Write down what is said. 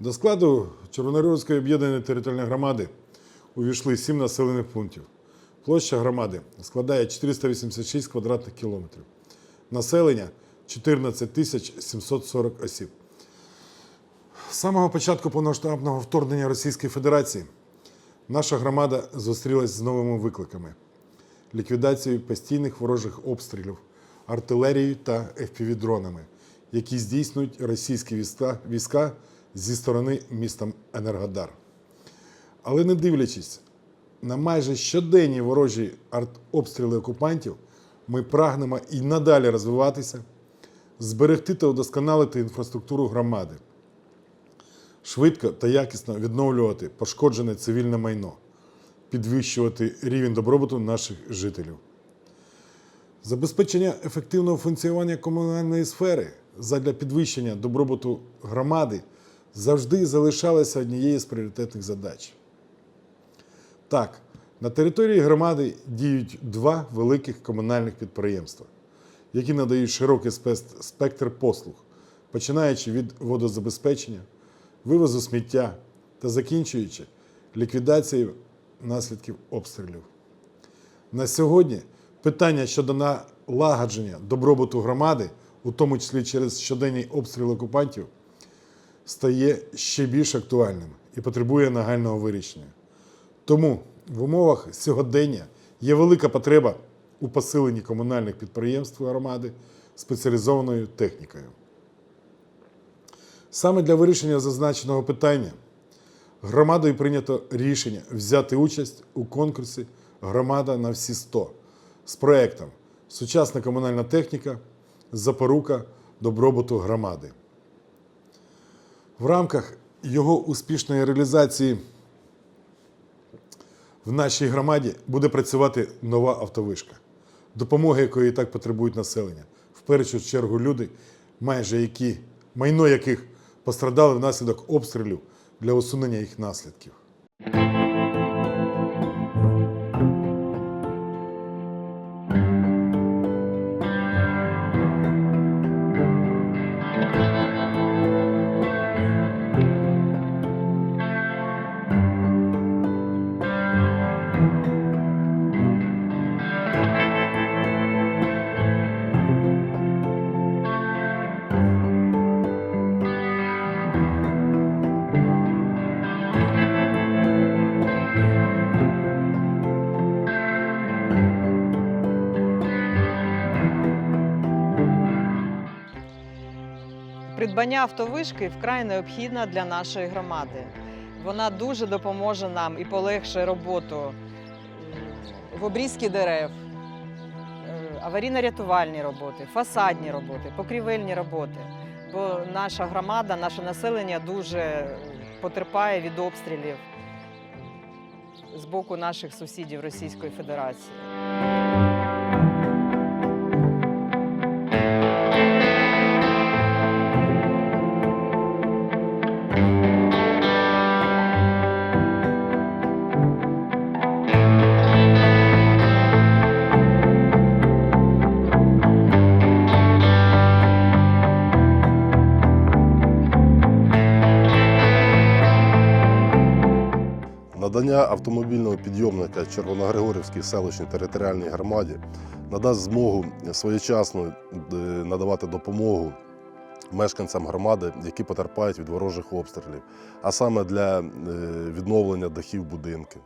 До складу Червоногорської об'єднаної територіальної громади увійшли сім населених пунктів. Площа громади складає 486 квадратних кілометрів. Населення 14 тисяч 740 осіб. З самого початку повномасштабного вторгнення Російської Федерації наша громада зустрілась з новими викликами: ліквідацією постійних ворожих обстрілів, артилерією та FPV-дронами, які здійснюють російські війська, війська зі сторони міста Енергодар. Але не дивлячись на майже щоденні ворожі артобстріли окупантів, ми прагнемо і надалі розвиватися, зберегти та удосконалити інфраструктуру громади, швидко та якісно відновлювати пошкоджене цивільне майно, підвищувати рівень добробуту наших жителів. Забезпечення ефективного функціонування комунальної сфери задля підвищення добробуту громади завжди залишалося однією з пріоритетних задач. Так, на території громади діють два великих комунальних підприємства, які надають широкий спектр послуг, починаючи від водозабезпечення, вивозу сміття та закінчуючи ліквідацією наслідків обстрілів. На сьогодні питання щодо налагодження добробуту громади, у тому числі через щоденні обстріли окупантів, стає ще більш актуальним і потребує нагального вирішення. Тому в умовах сьогодення є велика потреба у посиленні комунальних підприємств громади спеціалізованою технікою. Саме для вирішення зазначеного питання громадою прийнято рішення взяти участь у конкурсі Громада на всі 100 з проектом Сучасна комунальна техніка, запорука добробуту громади. В рамках його успішної реалізації в нашій громаді буде працювати нова автовишка, допомоги якої так потребують населення. В першу чергу люди, майже які, майно яких пострадали внаслідок обстрілів для усунення їх наслідків. Придбання автовишки вкрай необхідна для нашої громади. Вона дуже допоможе нам і полегшить роботу в обрізці дерев, е, аварійно-рятувальні роботи, фасадні роботи, покрівельні роботи. Бо наша громада, наше населення дуже потерпає від обстрілів з боку наших сусідів Російської Федерації. Надання автомобільного підйомника Червоногригорівській селищній територіальній громаді надасть змогу своєчасно е, надавати допомогу мешканцям громади, які потерпають від ворожих обстрілів, а саме для е, відновлення дахів будинків.